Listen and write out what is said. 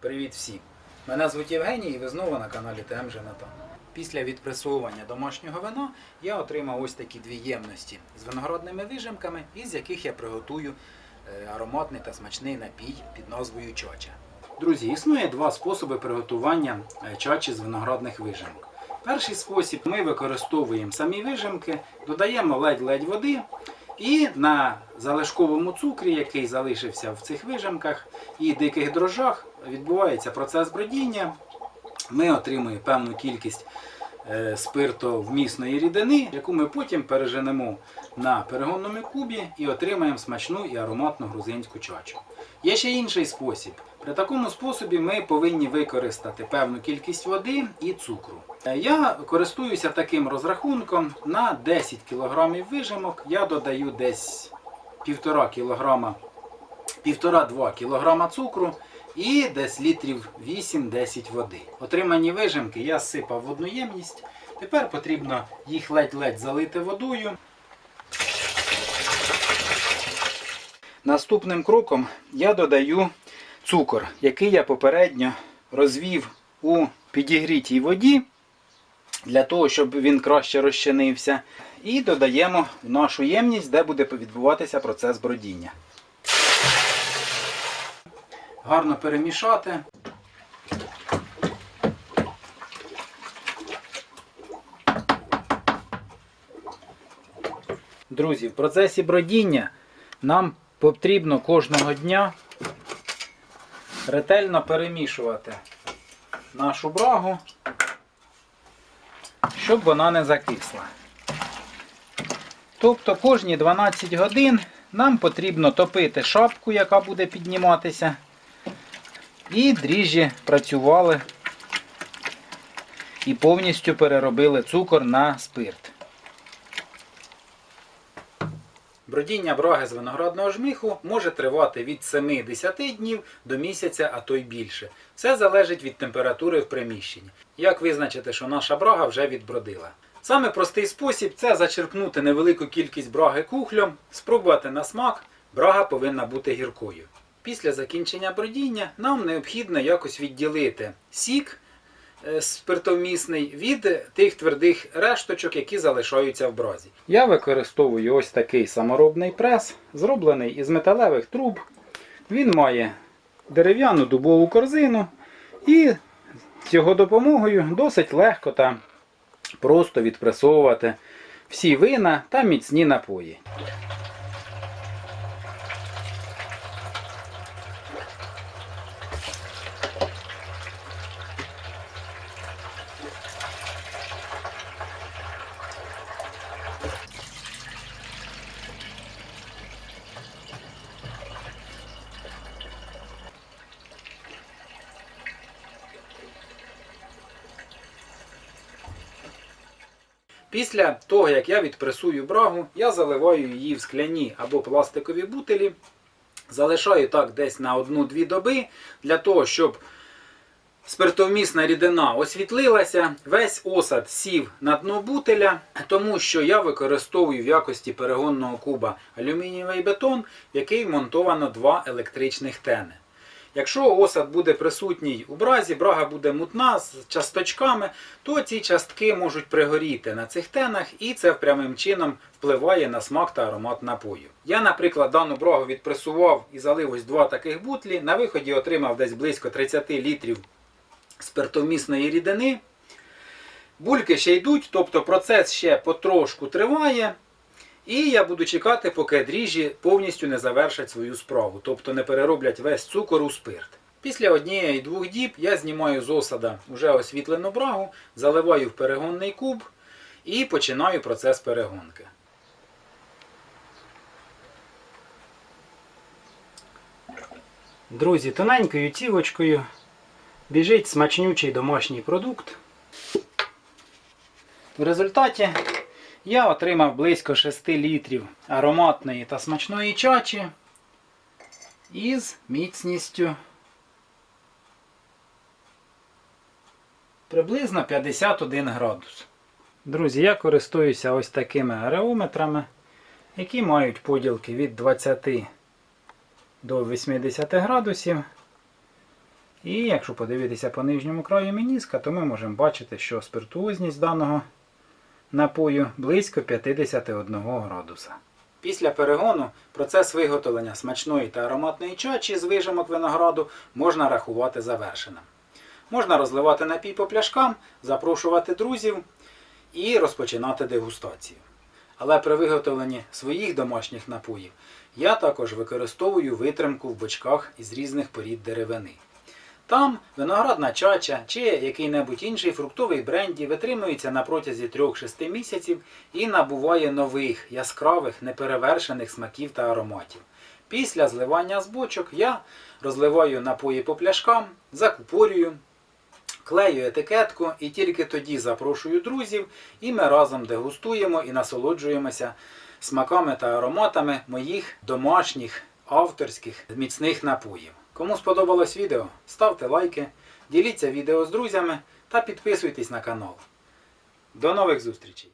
Привіт всім! Мене звуть Євгеній і ви знову на каналі ТМ Женатан. Після відпресовування домашнього вина я отримав ось такі дві ємності з виноградними вижимками, із яких я приготую е, ароматний та смачний напій під назвою чача. Друзі, існує два способи приготування е, чачі з виноградних вижимок. Перший спосіб ми використовуємо самі вижимки, додаємо ледь-ледь води і на залишковому цукрі, який залишився в цих вижимках, і диких дрожжах, відбувається процес бродіння. Ми отримуємо певну кількість е, спиртовмісної рідини, яку ми потім переженемо на перегонному кубі і отримаємо смачну і ароматну грузинську чачу. Є ще інший спосіб. При такому способі ми повинні використати певну кількість води і цукру. Е, Я користуюся таким розрахунком на 10 кг вижимок. Я додаю десь 1,5 кг, 1,5-2 кг цукру і десь літрів 8-10 води. Отримані вижимки я зсипав в одну ємність. Тепер потрібно їх ледь-ледь залити водою. Наступним кроком я додаю цукор, який я попередньо розвів у підігрітій воді, для того, щоб він краще розчинився. І додаємо в нашу ємність, де буде відбуватися процес бродіння. Гарно перемішати. Друзі, в процесі бродіння нам потрібно кожного дня ретельно перемішувати нашу брагу, щоб вона не закисла. Тобто кожні 12 годин нам потрібно топити шапку, яка буде підніматися, і дріжджі працювали і повністю переробили цукор на спирт. Бродіння браги з виноградного жмиху може тривати від 7-10 днів до місяця, а то й більше. Все залежить від температури в приміщенні. Як визначити, що наша брага вже відбродила? Саме простий спосіб це зачерпнути невелику кількість браги кухлем, спробувати на смак. Брага повинна бути гіркою. Після закінчення бродіння нам необхідно якось відділити сік е, спиртовмісний від тих твердих решточок, які залишаються в бразі. Я використовую ось такий саморобний прес, зроблений із металевих труб. Він має дерев'яну дубову корзину і з його допомогою досить легко та просто відпресовувати всі вина та міцні напої. Після того, як я відпресую брагу, я заливаю її в скляні або пластикові бутилі. Залишаю так десь на 1-2 доби для того, щоб спиртовмісна рідина освітлилася, весь осад сів на дно бутиля, тому що я використовую в якості перегонного куба алюмінієвий бетон, в який вмонтовано два електричних тени. Якщо осад буде присутній у бразі, брага буде мутна з часточками, то ці частки можуть пригоріти на цих тенах, і це прямим чином впливає на смак та аромат напою. Я, наприклад, дану брагу відпресував і залив ось два таких бутлі. На виході отримав десь близько 30 літрів спиртовмісної рідини. Бульки ще йдуть, тобто процес ще потрошку триває. І я буду чекати, поки дріжджі повністю не завершать свою справу, тобто не перероблять весь цукор у спирт. Після однієї двох діб я знімаю з осада вже освітлену брагу, заливаю в перегонний куб і починаю процес перегонки. Друзі, тоненькою цівочкою біжить смачнючий домашній продукт. В результаті я отримав близько 6 літрів ароматної та смачної чачі із міцністю приблизно 51 градус. Друзі, я користуюся ось такими ареометрами, які мають поділки від 20 до 80 градусів. І якщо подивитися по нижньому краю мініска, то ми можемо бачити, що спиртуозність даного напою близько 51 градуса. Після перегону процес виготовлення смачної та ароматної чачі з вижимок винограду можна рахувати завершеним. Можна розливати напій по пляшкам, запрошувати друзів і розпочинати дегустацію. Але при виготовленні своїх домашніх напоїв я також використовую витримку в бочках із різних порід деревини. Там виноградна чача чи який-небудь інший фруктовий бренді витримується на протязі 3-6 місяців і набуває нових, яскравих, неперевершених смаків та ароматів. Після зливання з бочок я розливаю напої по пляшкам, закупорюю, клею етикетку і тільки тоді запрошую друзів, і ми разом дегустуємо і насолоджуємося смаками та ароматами моїх домашніх авторських міцних напоїв. Кому сподобалось відео, ставте лайки, діліться відео з друзями та підписуйтесь на канал. До нових зустрічей!